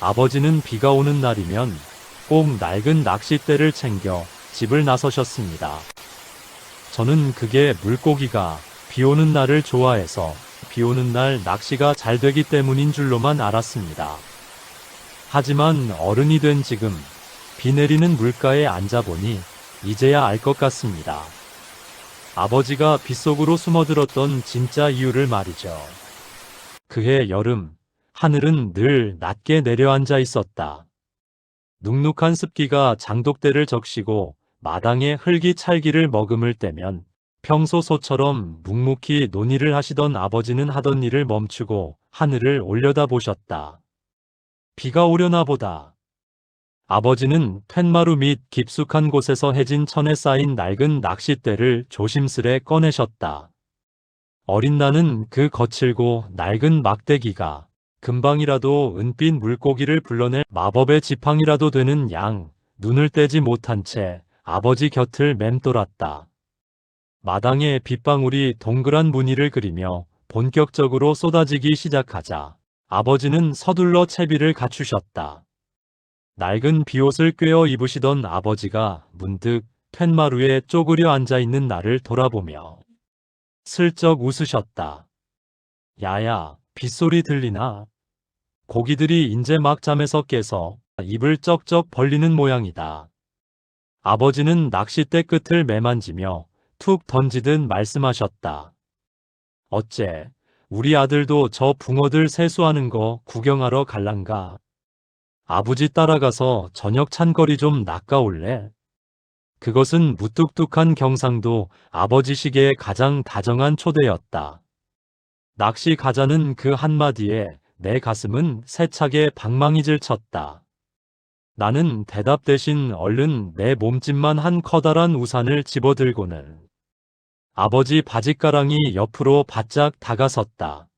아버지는 비가 오는 날이면 꼭 낡은 낚싯대를 챙겨 집을 나서셨습니다. 저는 그게 물고기가 비 오는 날을 좋아해서 비 오는 날 낚시가 잘 되기 때문인 줄로만 알았습니다. 하지만 어른이 된 지금 비 내리는 물가에 앉아보니 이제야 알 것 같습니다. 아버지가 빗속으로 숨어들었던 진짜 이유를 말이죠. 그해 여름, 하늘은 늘 낮게 내려앉아 있었다. 눅눅한 습기가 장독대를 적시고 마당에 흙이 찰기를 머금을 때면 평소 소처럼 묵묵히 논의를 하시던 아버지는 하던 일을 멈추고 하늘을 올려다 보셨다. 비가 오려나 보다. 아버지는 툇마루 밑 깊숙한 곳에서 해진 천에 쌓인 낡은 낚싯대를 조심스레 꺼내셨다. 어린 나는 그 거칠고 낡은 막대기가 금방이라도 은빛 물고기를 불러낼 마법의 지팡이라도 되는 양, 눈을 떼지 못한 채 아버지 곁을 맴돌았다. 마당에 빗방울이 동그란 무늬를 그리며 본격적으로 쏟아지기 시작하자 아버지는 서둘러 채비를 갖추셨다. 낡은 비옷을 꿰어 입으시던 아버지가 문득 툇마루에 쪼그려 앉아 있는 나를 돌아보며 슬쩍 웃으셨다. 야야, 빗소리 들리나? 고기들이 인제 막 잠에서 깨서 입을 쩍쩍 벌리는 모양이다. 아버지는 낚싯대 끝을 매만지며 툭 던지듯 말씀하셨다. 어째, 우리 아들도 저 붕어들 세수하는 거 구경하러 갈란가? 아버지 따라가서 저녁 찬거리 좀 낚아올래? 그것은 무뚝뚝한 경상도 아버지 시계의 가장 다정한 초대였다. 낚시 가자는 그 한마디에 내 가슴은 세차게 방망이질 쳤다. 나는 대답 대신 얼른 내 몸집만 한 커다란 우산을 집어들고는 아버지 바짓가랑이 옆으로 바짝 다가섰다.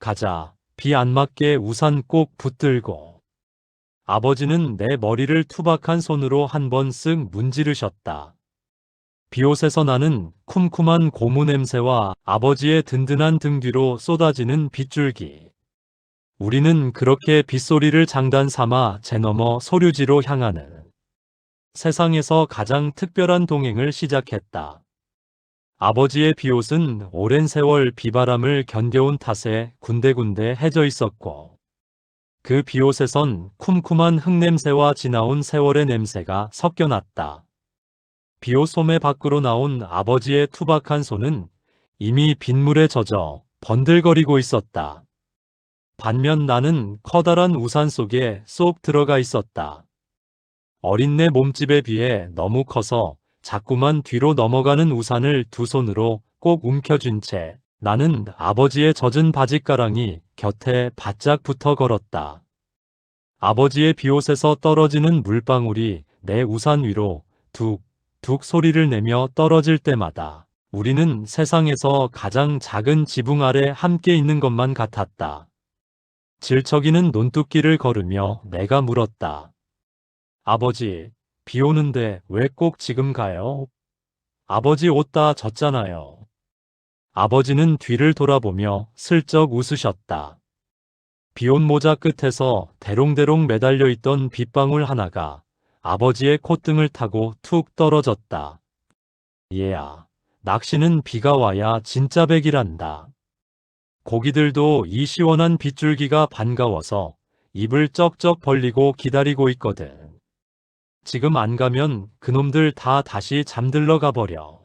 가자, 비 안 맞게 우산 꼭 붙들고. 아버지는 내 머리를 투박한 손으로 한 번 쓱 문지르셨다. 비옷에서 나는 쿰쿰한 고무 냄새와 아버지의 든든한 등 뒤로 쏟아지는 빗줄기. 우리는 그렇게 빗소리를 장단 삼아 제넘어 소류지로 향하는 세상에서 가장 특별한 동행을 시작했다. 아버지의 비옷은 오랜 세월 비바람을 견뎌온 탓에 군데군데 해져 있었고, 그 비옷에선 쿰쿰한 흙냄새와 지나온 세월의 냄새가 섞여났다. 비옷 소매 밖으로 나온 아버지의 투박한 손은 이미 빗물에 젖어 번들거리고 있었다. 반면 나는 커다란 우산 속에 쏙 들어가 있었다. 어린 내 몸집에 비해 너무 커서 자꾸만 뒤로 넘어가는 우산을 두 손으로 꼭 움켜쥔 채 나는 아버지의 젖은 바짓가랑이 곁에 바짝 붙어 걸었다. 아버지의 비옷에서 떨어지는 물방울이 내 우산 위로 툭, 툭 소리를 내며 떨어질 때마다 우리는 세상에서 가장 작은 지붕 아래 함께 있는 것만 같았다. 질척이는 논뚝길을 걸으며 내가 물었다. 아버지, 비 오는데 왜 꼭 지금 가요? 아버지 옷 다 젖잖아요. 아버지는 뒤를 돌아보며 슬쩍 웃으셨다. 비온 모자 끝에서 대롱대롱 매달려 있던 빗방울 하나가 아버지의 콧등을 타고 툭 떨어졌다. 얘야, 낚시는 비가 와야 진짜 백이란다. 고기들도 이 시원한 빗줄기가 반가워서 입을 쩍쩍 벌리고 기다리고 있거든. 지금 안 가면 그놈들 다 다시 잠들러 가버려.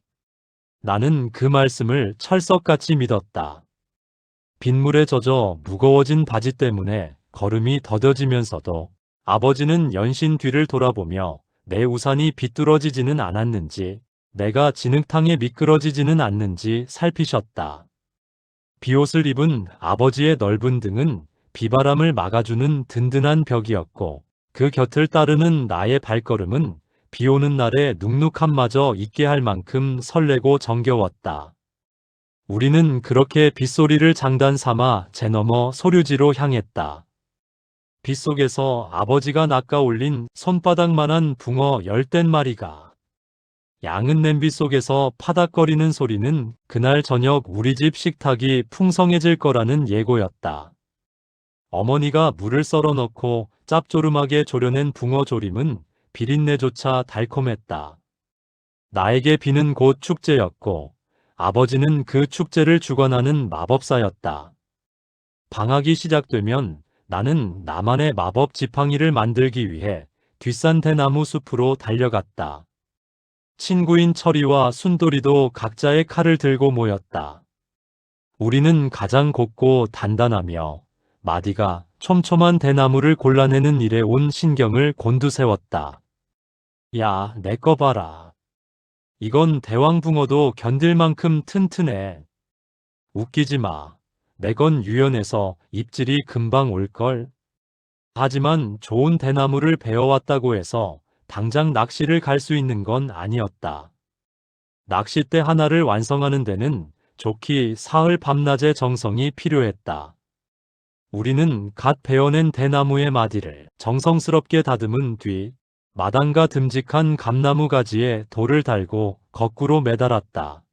나는 그 말씀을 철석같이 믿었다. 빗물에 젖어 무거워진 바지 때문에 걸음이 더뎌지면서도 아버지는 연신 뒤를 돌아보며 내 우산이 비뚤어지지는 않았는지 내가 진흙탕에 미끄러지지는 않는지 살피셨다. 비옷을 입은 아버지의 넓은 등은 비바람을 막아주는 든든한 벽이었고 그 곁을 따르는 나의 발걸음은 비 오는 날에 눅눅함마저 잊게 할 만큼 설레고 정겨웠다. 우리는 그렇게 빗소리를 장단 삼아 제넘어 소류지로 향했다. 빗속에서 아버지가 낚아 올린 손바닥만한 붕어 열댓 마리가 양은 냄비 속에서 파닥거리는 소리는 그날 저녁 우리 집 식탁이 풍성해질 거라는 예고였다. 어머니가 물을 썰어 넣고 짭조름하게 졸여낸 붕어 조림은 비린내조차 달콤했다. 나에게 비는 곧 축제였고 아버지는 그 축제를 주관하는 마법사였다. 방학이 시작되면 나는 나만의 마법 지팡이를 만들기 위해 뒷산 대나무 숲으로 달려갔다. 친구인 철이와 순돌이도 각자의 칼을 들고 모였다. 우리는 가장 곱고 단단하며 마디가 촘촘한 대나무를 골라내는 일에 온 신경을 곤두세웠다. 야, 내 거 봐라. 이건 대왕붕어도 견딜 만큼 튼튼해. 웃기지 마. 내 건 유연해서 입질이 금방 올걸. 하지만 좋은 대나무를 베어왔다고 해서 당장 낚시를 갈 수 있는 건 아니었다. 낚싯대 하나를 완성하는 데는 좋기 사흘 밤낮의 정성이 필요했다. 우리는 갓 베어낸 대나무의 마디를 정성스럽게 다듬은 뒤 마당과 듬직한 감나무 가지에 돌을 달고 거꾸로 매달았다.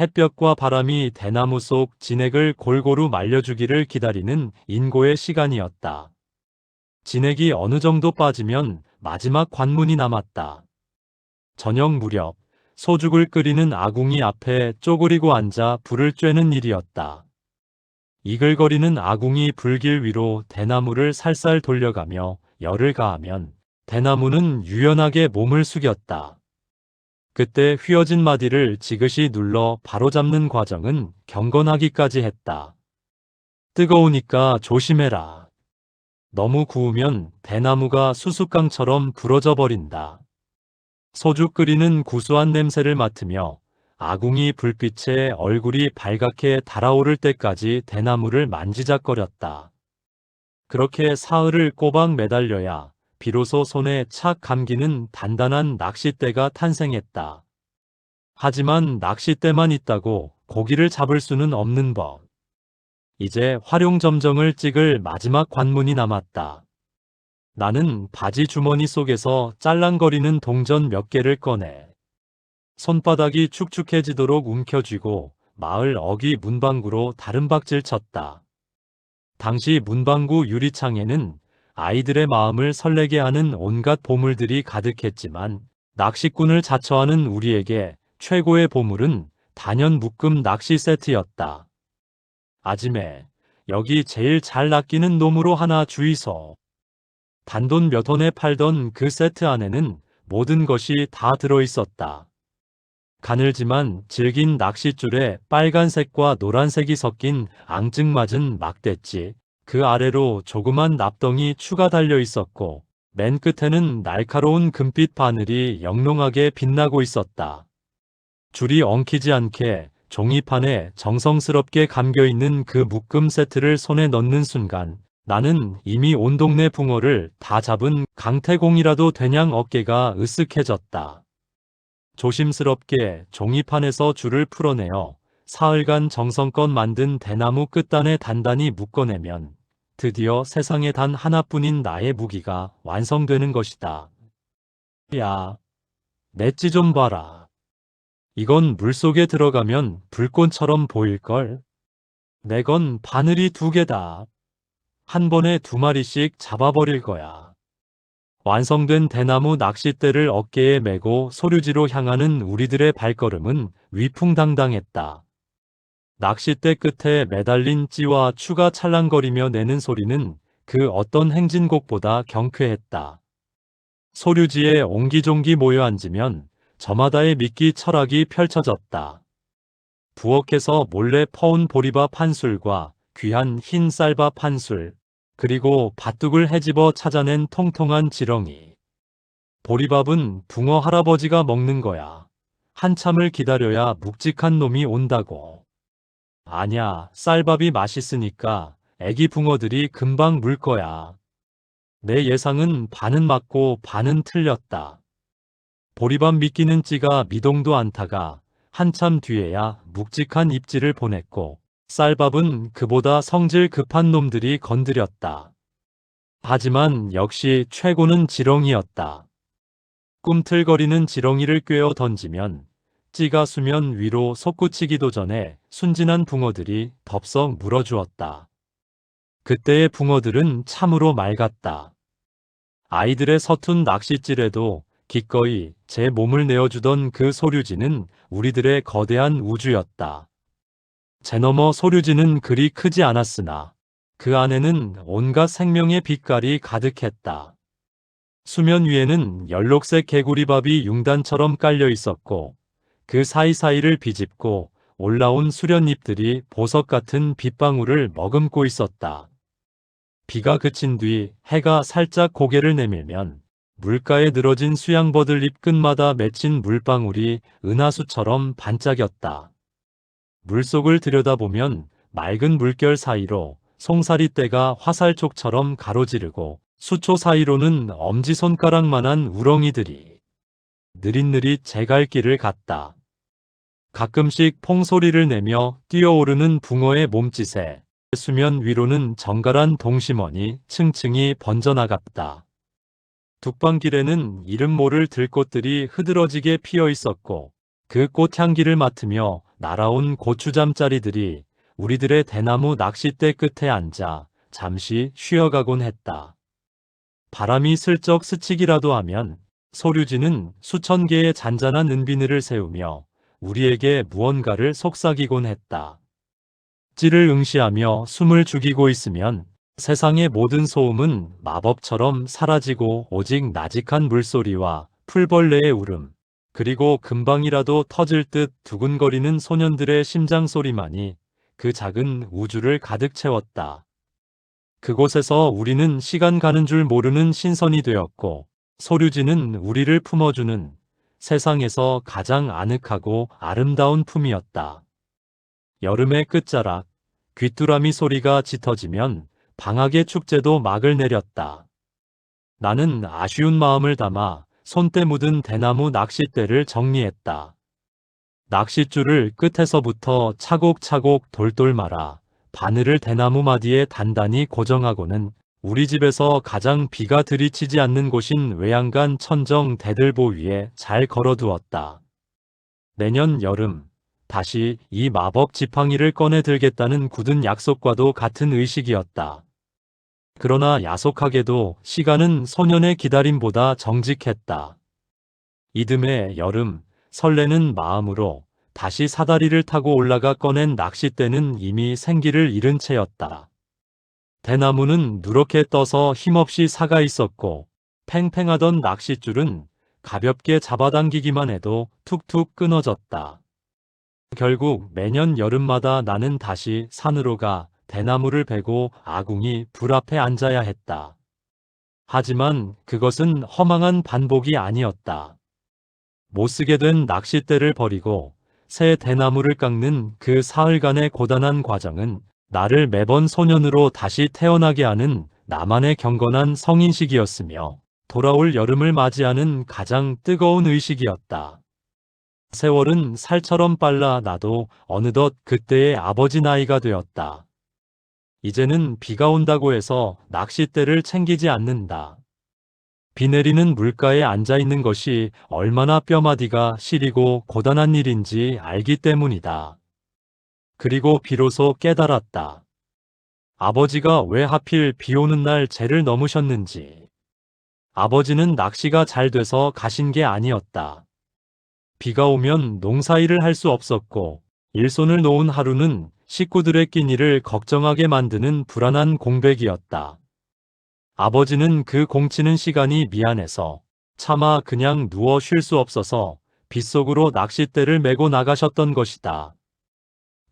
햇볕과 바람이 대나무 속 진액을 골고루 말려주기를 기다리는 인고의 시간이었다. 진액이 어느 정도 빠지면 마지막 관문이 남았다. 저녁 무렵 소죽을 끓이는 아궁이 앞에 쪼그리고 앉아 불을 쬐는 일이었다. 이글거리는 아궁이 불길 위로 대나무를 살살 돌려가며 열을 가하면 대나무는 유연하게 몸을 숙였다. 그때 휘어진 마디를 지그시 눌러 바로잡는 과정은 경건하기까지 했다. 뜨거우니까 조심해라. 너무 구우면 대나무가 수수깡처럼 부러져 버린다. 소주 끓이는 구수한 냄새를 맡으며 아궁이 불빛에 얼굴이 발갛게 달아오를 때까지 대나무를 만지작거렸다. 그렇게 사흘을 꼬박 매달려야 비로소 손에 착 감기는 단단한 낚싯대가 탄생했다. 하지만 낚싯대만 있다고 고기를 잡을 수는 없는 법. 이제 활용점정을 찍을 마지막 관문이 남았다. 나는 바지 주머니 속에서 짤랑거리는 동전 몇 개를 꺼내 손바닥이 축축해지도록 움켜쥐고 마을 어기 문방구로 다른 박질 쳤다. 당시 문방구 유리창에는 아이들의 마음을 설레게 하는 온갖 보물들이 가득했지만 낚시꾼을 자처하는 우리에게 최고의 보물은 단연 묶음 낚시 세트였다. 아지매, 여기 제일 잘 낚이는 놈으로 하나 주이소. 단돈 몇 원에 팔던 그 세트 안에는 모든 것이 다 들어있었다. 가늘지만 질긴 낚싯줄에 빨간색과 노란색이 섞인 앙증맞은 막대치, 그 아래로 조그만 납덩이 추가 달려 있었고, 맨 끝에는 날카로운 금빛 바늘이 영롱하게 빛나고 있었다. 줄이 엉키지 않게 종이판에 정성스럽게 감겨있는 그 묶음 세트를 손에 넣는 순간 나는 이미 온 동네 붕어를 다 잡은 강태공이라도 되냥 어깨가 으쓱해졌다. 조심스럽게 종이판에서 줄을 풀어내어 사흘간 정성껏 만든 대나무 끝단에 단단히 묶어내면 드디어 세상에 단 하나뿐인 나의 무기가 완성되는 것이다. 야, 넷지 좀 봐라. 이건 물속에 들어가면 불꽃처럼 보일걸. 내건 바늘이 두 개다. 한 번에 두 마리씩 잡아버릴 거야. 완성된 대나무 낚싯대를 어깨에 메고 소류지로 향하는 우리들의 발걸음은 위풍당당했다. 낚싯대 끝에 매달린 찌와 추가 찰랑거리며 내는 소리는 그 어떤 행진곡보다 경쾌했다. 소류지에 옹기종기 모여 앉으면 저마다의 미끼 철학이 펼쳐졌다. 부엌에서 몰래 퍼온 보리밥 한 술과 귀한 흰 쌀밥 한 술, 그리고 밭둑을 헤집어 찾아낸 통통한 지렁이. 보리밥은 붕어 할아버지가 먹는 거야. 한참을 기다려야 묵직한 놈이 온다고. 아냐, 쌀밥이 맛있으니까 애기 붕어들이 금방 물 거야. 내 예상은 반은 맞고 반은 틀렸다. 보리밥 미끼는 찌가 미동도 않다가 한참 뒤에야 묵직한 입질을 보냈고 쌀밥은 그보다 성질 급한 놈들이 건드렸다. 하지만 역시 최고는 지렁이였다. 꿈틀거리는 지렁이를 꿰어 던지면 찌가 수면 위로 솟구치기도 전에 순진한 붕어들이 덥석 물어주었다. 그때의 붕어들은 참으로 맑았다. 아이들의 서툰 낚싯질에도 기꺼이 제 몸을 내어주던 그 소류지는 우리들의 거대한 우주였다. 제 너머 소류지는 그리 크지 않았으나 그 안에는 온갖 생명의 빛깔이 가득했다. 수면 위에는 연록색 개구리밥이 융단처럼 깔려 있었고 그 사이사이를 비집고 올라온 수련잎들이 보석 같은 빗방울을 머금고 있었다. 비가 그친 뒤 해가 살짝 고개를 내밀면 물가에 늘어진 수양버들 잎 끝마다 맺힌 물방울이 은하수처럼 반짝였다. 물속을 들여다보면 맑은 물결 사이로 송사리떼가 화살촉처럼 가로지르고 수초 사이로는 엄지손가락만한 우렁이들이 느릿느릿 제갈길을 갔다. 가끔씩 퐁소리를 내며 뛰어오르는 붕어의 몸짓에 수면 위로는 정갈한 동심원이 층층이 번져나갔다. 둑방길에는 이름 모를 들꽃들이 흐드러지게 피어 있었고 그 꽃향기를 맡으며 날아온 고추잠자리들이 우리들의 대나무 낚싯대 끝에 앉아 잠시 쉬어가곤 했다. 바람이 슬쩍 스치기라도 하면 소류지는 수천 개의 잔잔한 은비늘을 세우며 우리에게 무언가를 속삭이곤 했다. 찌를 응시하며 숨을 죽이고 있으면 세상의 모든 소음은 마법처럼 사라지고 오직 나직한 물소리와 풀벌레의 울음, 그리고 금방이라도 터질 듯 두근거리는 소년들의 심장 소리만이 그 작은 우주를 가득 채웠다. 그곳에서 우리는 시간 가는 줄 모르는 신선이 되었고, 소류지는 우리를 품어주는 세상에서 가장 아늑하고 아름다운 품이었다. 여름의 끝자락, 귀뚜라미 소리가 짙어지면 방학의 축제도 막을 내렸다. 나는 아쉬운 마음을 담아 손때 묻은 대나무 낚싯대를 정리했다. 낚싯줄을 끝에서부터 차곡차곡 돌돌 말아 바늘을 대나무 마디에 단단히 고정하고는 우리 집에서 가장 비가 들이치지 않는 곳인 외양간 천정 대들보 위에 잘 걸어두었다. 내년 여름 다시 이 마법 지팡이를 꺼내 들겠다는 굳은 약속과도 같은 의식이었다. 그러나 야속하게도 시간은 소년의 기다림보다 정직했다. 이듬해 여름 설레는 마음으로 다시 사다리를 타고 올라가 꺼낸 낚싯대는 이미 생기를 잃은 채였다. 대나무는 누렇게 떠서 힘없이 사가 있었고 팽팽하던 낚싯줄은 가볍게 잡아당기기만 해도 툭툭 끊어졌다. 결국 매년 여름마다 나는 다시 산으로 가 대나무를 베고 아궁이 불 앞에 앉아야 했다. 하지만 그것은 허망한 반복이 아니었다. 못쓰게 된 낚싯대를 버리고 새 대나무를 깎는 그 사흘간의 고단한 과정은 나를 매번 소년으로 다시 태어나게 하는 나만의 경건한 성인식이었으며 돌아올 여름을 맞이하는 가장 뜨거운 의식이었다. 세월은 살처럼 빨라 나도 어느덧 그때의 아버지 나이가 되었다. 이제는 비가 온다고 해서 낚싯대를 챙기지 않는다. 비 내리는 물가에 앉아 있는 것이 얼마나 뼈마디가 시리고 고단한 일인지 알기 때문이다. 그리고 비로소 깨달았다. 아버지가 왜 하필 비 오는 날 죄를 넘으셨는지. 아버지는 낚시가 잘 돼서 가신 게 아니었다. 비가 오면 농사일을 할 수 없었고 일손을 놓은 하루는 식구들의 끼니를 걱정하게 만드는 불안한 공백이었다. 아버지는 그 공치는 시간이 미안해서 차마 그냥 누워 쉴 수 없어서 빗속으로 낚싯대를 메고 나가셨던 것이다.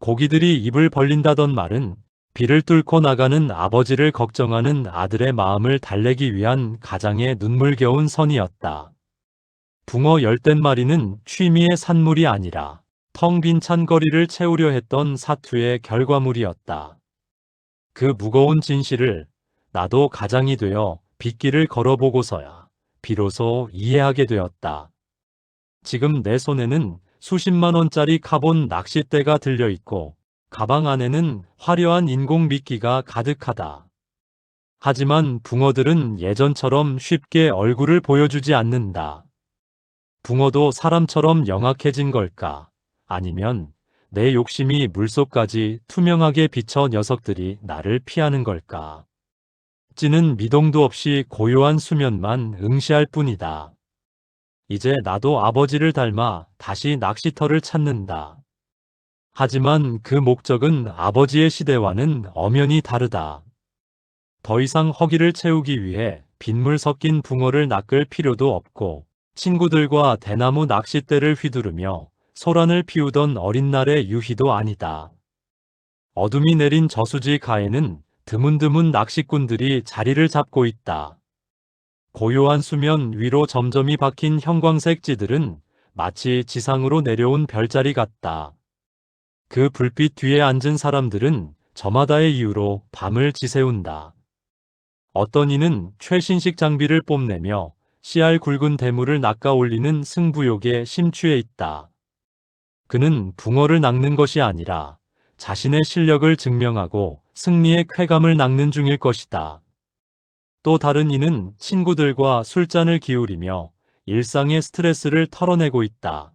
고기들이 입을 벌린다던 말은 비를 뚫고 나가는 아버지를 걱정하는 아들의 마음을 달래기 위한 가장의 눈물겨운 선이었다. 붕어 열댓 마리는 취미의 산물이 아니라 텅 빈 찬 거리를 채우려 했던 사투의 결과물이었다. 그 무거운 진실을 나도 가장이 되어 빗길을 걸어보고서야 비로소 이해하게 되었다. 지금 내 손에는 수십만 원짜리 카본 낚싯대가 들려 있고 가방 안에는 화려한 인공 미끼가 가득하다. 하지만 붕어들은 예전처럼 쉽게 얼굴을 보여주지 않는다. 붕어도 사람처럼 영악해진 걸까? 아니면 내 욕심이 물속까지 투명하게 비쳐 녀석들이 나를 피하는 걸까? 찌는 미동도 없이 고요한 수면만 응시할 뿐이다. 이제 나도 아버지를 닮아 다시 낚시터를 찾는다. 하지만 그 목적은 아버지의 시대와는 엄연히 다르다. 더 이상 허기를 채우기 위해 빗물 섞인 붕어를 낚을 필요도 없고 친구들과 대나무 낚싯대를 휘두르며 소란을 피우던 어린 날의 유희도 아니다. 어둠이 내린 저수지 가에는 드문드문 낚시꾼들이 자리를 잡고 있다. 고요한 수면 위로 점점이 박힌 형광색 찌들은 마치 지상으로 내려온 별자리 같다. 그 불빛 뒤에 앉은 사람들은 저마다의 이유로 밤을 지새운다. 어떤 이는 최신식 장비를 뽐내며 씨알 굵은 대물을 낚아 올리는 승부욕에 심취해 있다. 그는 붕어를 낚는 것이 아니라 자신의 실력을 증명하고 승리의 쾌감을 낚는 중일 것이다. 또 다른 이는 친구들과 술잔을 기울이며 일상의 스트레스를 털어내고 있다.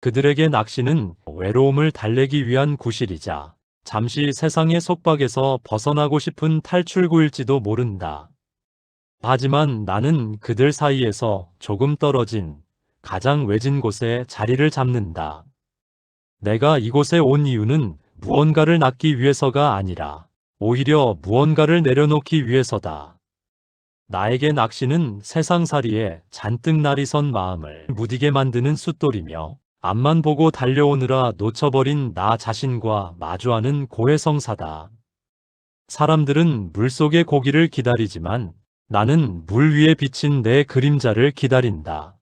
그들에게 낚시는 외로움을 달래기 위한 구실이자 잠시 세상의 속박에서 벗어나고 싶은 탈출구일지도 모른다. 하지만 나는 그들 사이에서 조금 떨어진 가장 외진 곳에 자리를 잡는다. 내가 이곳에 온 이유는 무언가를 낳기 위해서가 아니라 오히려 무언가를 내려놓기 위해서다. 나에게 낚시는 세상살이에 잔뜩 날이 선 마음을 무디게 만드는 숫돌이며 앞만 보고 달려오느라 놓쳐버린 나 자신과 마주하는 고해성사다. 사람들은 물속의 고기를 기다리지만 나는 물 위에 비친 내 그림자를 기다린다.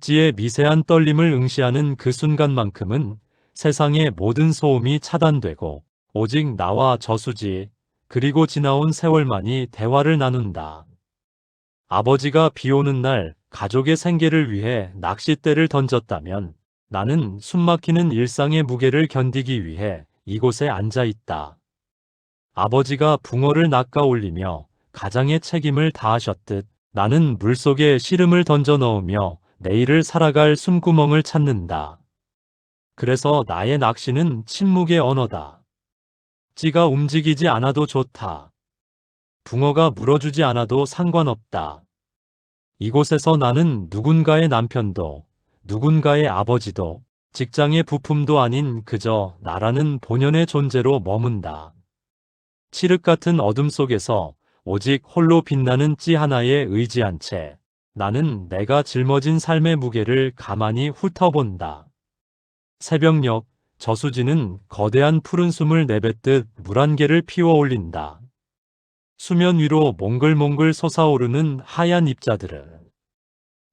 지의 미세한 떨림을 응시하는 그 순간만큼은 세상의 모든 소음이 차단되고 오직 나와 저수지 그리고 지나온 세월만이 대화를 나눈다. 아버지가 비 오는 날 가족의 생계를 위해 낚싯대를 던졌다면 나는 숨막히는 일상의 무게를 견디기 위해 이곳에 앉아 있다. 아버지가 붕어를 낚아 올리며 가장의 책임을 다하셨듯 나는 물속에 씨름을 던져 넣으며 내일을 살아갈 숨구멍을 찾는다. 그래서 나의 낚시는 침묵의 언어다. 찌가 움직이지 않아도 좋다. 붕어가 물어주지 않아도 상관없다. 이곳에서 나는 누군가의 남편도 누군가의 아버지도 직장의 부품도 아닌 그저 나라는 본연의 존재로 머문다. 칠흑 같은 어둠 속에서 오직 홀로 빛나는 찌 하나에 의지한 채 나는 내가 짊어진 삶의 무게를 가만히 훑어본다. 새벽녘 저수지는 거대한 푸른 숨을 내뱉듯 물 한 개를 피워 올린다. 수면 위로 몽글몽글 솟아오르는 하얀 입자들은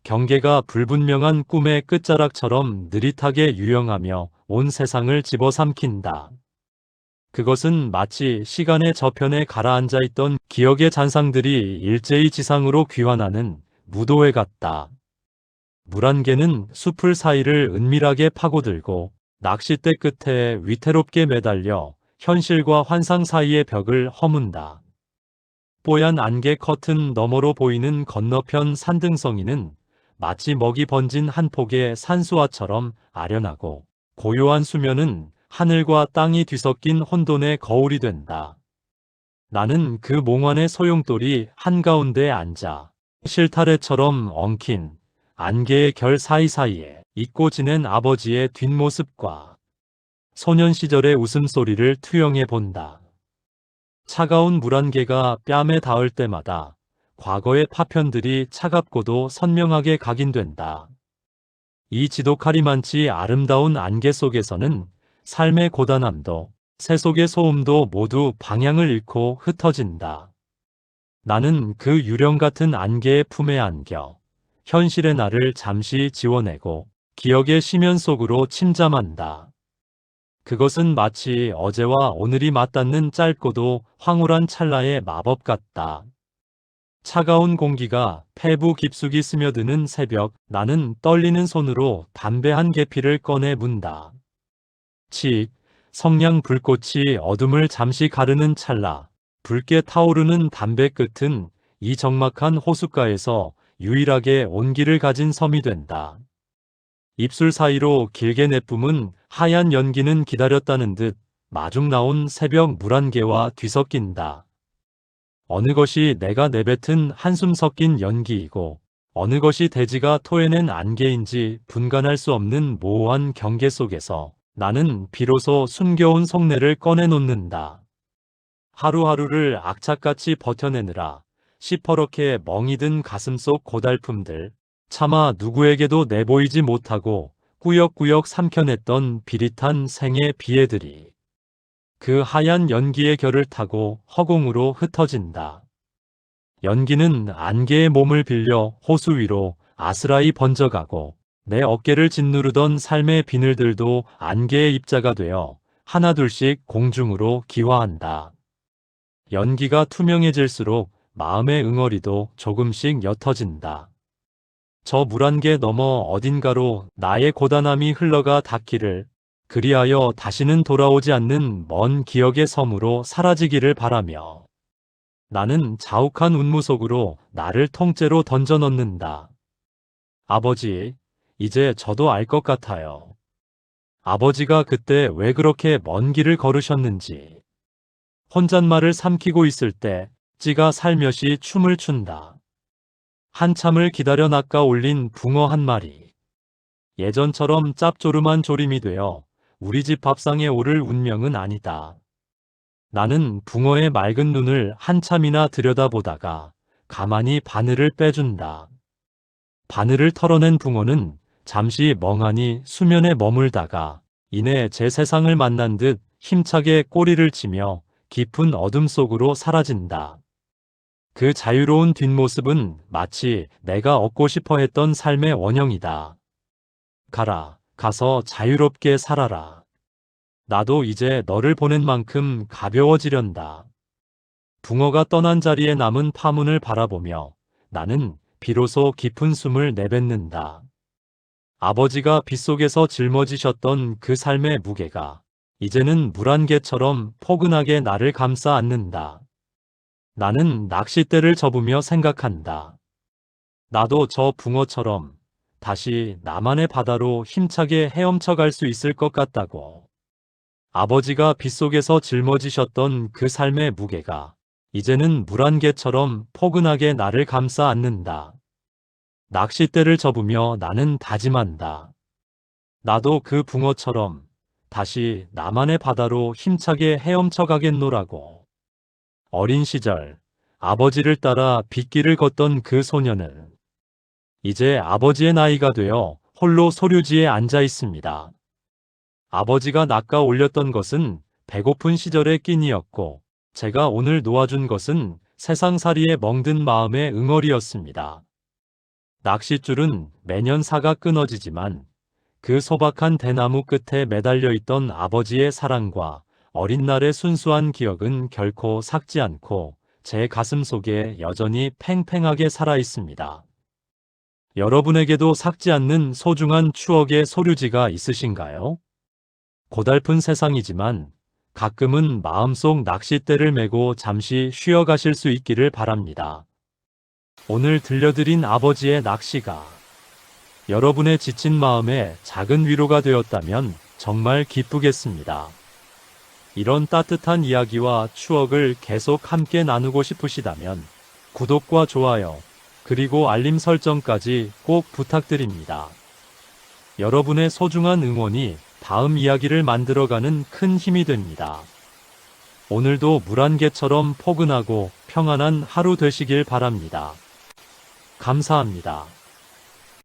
경계가 불분명한 꿈의 끝자락처럼 느릿하게 유영하며 온 세상을 집어삼킨다. 그것은 마치 시간의 저편에 가라앉아 있던 기억의 잔상들이 일제히 지상으로 귀환하는 무도회 같다. 물한 개는 숲을 사이를 은밀하게 파고들고 낚싯대 끝에 위태롭게 매달려 현실과 환상 사이의 벽을 허문다. 뽀얀 안개 커튼 너머로 보이는 건너편 산등성이는 마치 먹이 번진 한 폭의 산수화처럼 아련하고 고요한 수면은 하늘과 땅이 뒤섞인 혼돈의 거울이 된다. 나는 그 몽환의 소용돌이 한가운데에 앉아 실타래처럼 엉킨 안개의 결 사이사이에 잊고 지낸 아버지의 뒷모습과 소년 시절의 웃음소리를 투영해 본다. 차가운 물한 개가 뺨에 닿을 때마다 과거의 파편들이 차갑고도 선명하게 각인된다. 이 지독하리만치 아름다운 안개 속에서는 삶의 고단함도 세속의 소음도 모두 방향을 잃고 흩어진다. 나는 그 유령 같은 안개의 품에 안겨 현실의 나를 잠시 지워내고 기억의 심연 속으로 침잠한다. 그것은 마치 어제와 오늘이 맞닿는 짧고도 황홀한 찰나의 마법 같다. 차가운 공기가 폐부 깊숙이 스며드는 새벽, 나는 떨리는 손으로 담배 한 개피를 꺼내 문다. 칙, 성냥 불꽃이 어둠을 잠시 가르는 찰나, 붉게 타오르는 담배 끝은 이 적막한 호숫가에서 유일하게 온기를 가진 섬이 된다. 입술 사이로 길게 내뿜은 하얀 연기는 기다렸다는 듯 마중 나온 새벽 물안개와 뒤섞인다. 어느 것이 내가 내뱉은 한숨 섞인 연기이고 어느 것이 대지가 토해낸 안개인지 분간할 수 없는 모호한 경계 속에서 나는 비로소 숨겨온 속내를 꺼내놓는다. 하루하루를 악착같이 버텨내느라 시퍼렇게 멍이 든 가슴 속 고달픔들, 차마 누구에게도 내보이지 못하고 꾸역꾸역 삼켜냈던 비릿한 생의 비애들이 그 하얀 연기의 결을 타고 허공으로 흩어진다. 연기는 안개의 몸을 빌려 호수 위로 아스라이 번져가고 내 어깨를 짓누르던 삶의 비늘들도 안개의 입자가 되어 하나둘씩 공중으로 기화한다. 연기가 투명해질수록 마음의 응어리도 조금씩 옅어진다. 저 물안개 너머 어딘가로 나의 고단함이 흘러가 닿기를 그리하여 다시는 돌아오지 않는 먼 기억의 섬으로 사라지기를 바라며 나는 자욱한 운무 속으로 나를 통째로 던져 넣는다. 아버지, 이제 저도 알 것 같아요. 아버지가 그때 왜 그렇게 먼 길을 걸으셨는지. 혼잣말을 삼키고 있을 때 찌가 살며시 춤을 춘다. 한참을 기다려 낚아 올린 붕어 한 마리. 예전처럼 짭조름한 조림이 되어 우리 집 밥상에 오를 운명은 아니다. 나는 붕어의 맑은 눈을 한참이나 들여다보다가 가만히 바늘을 빼준다. 바늘을 털어낸 붕어는 잠시 멍하니 수면에 머물다가 이내 제 세상을 만난 듯 힘차게 꼬리를 치며 깊은 어둠 속으로 사라진다. 그 자유로운 뒷모습은 마치 내가 얻고 싶어 했던 삶의 원형이다. 가라, 가서 자유롭게 살아라. 나도 이제 너를 보낸 만큼 가벼워지련다. 붕어가 떠난 자리에 남은 파문을 바라보며 나는 비로소 깊은 숨을 내뱉는다. 아버지가 빗속에서 짊어지셨던 그 삶의 무게가 이제는 물안개처럼 포근하게 나를 감싸 안는다. 나는 낚싯대를 접으며 생각한다. 나도 저 붕어처럼 다시 나만의 바다로 힘차게 헤엄쳐 갈 수 있을 것 같다고. 아버지가 빗속에서 짊어지셨던 그 삶의 무게가 이제는 물안개처럼 포근하게 나를 감싸 안는다. 낚싯대를 접으며 나는 다짐한다. 나도 그 붕어처럼 다시 나만의 바다로 힘차게 헤엄쳐 가겠노라고. 어린 시절 아버지를 따라 빗길을 걷던 그 소녀는 이제 아버지의 나이가 되어 홀로 소류지에 앉아 있습니다. 아버지가 낚아 올렸던 것은 배고픈 시절의 끼니였고 제가 오늘 놓아준 것은 세상살이에 멍든 마음의 응어리였습니다. 낚싯줄은 매년 사가 끊어지지만 그 소박한 대나무 끝에 매달려 있던 아버지의 사랑과 어린 날의 순수한 기억은 결코 삭지 않고 제 가슴 속에 여전히 팽팽하게 살아 있습니다. 여러분에게도 삭지 않는 소중한 추억의 소류지가 있으신가요? 고달픈 세상이지만 가끔은 마음속 낚싯대를 메고 잠시 쉬어 가실 수 있기를 바랍니다. 오늘 들려드린 아버지의 낚시가 여러분의 지친 마음에 작은 위로가 되었다면 정말 기쁘겠습니다. 이런 따뜻한 이야기와 추억을 계속 함께 나누고 싶으시다면 구독과 좋아요, 그리고 알림 설정까지 꼭 부탁드립니다. 여러분의 소중한 응원이 다음 이야기를 만들어가는 큰 힘이 됩니다. 오늘도 물안개처럼 포근하고 평안한 하루 되시길 바랍니다. 감사합니다.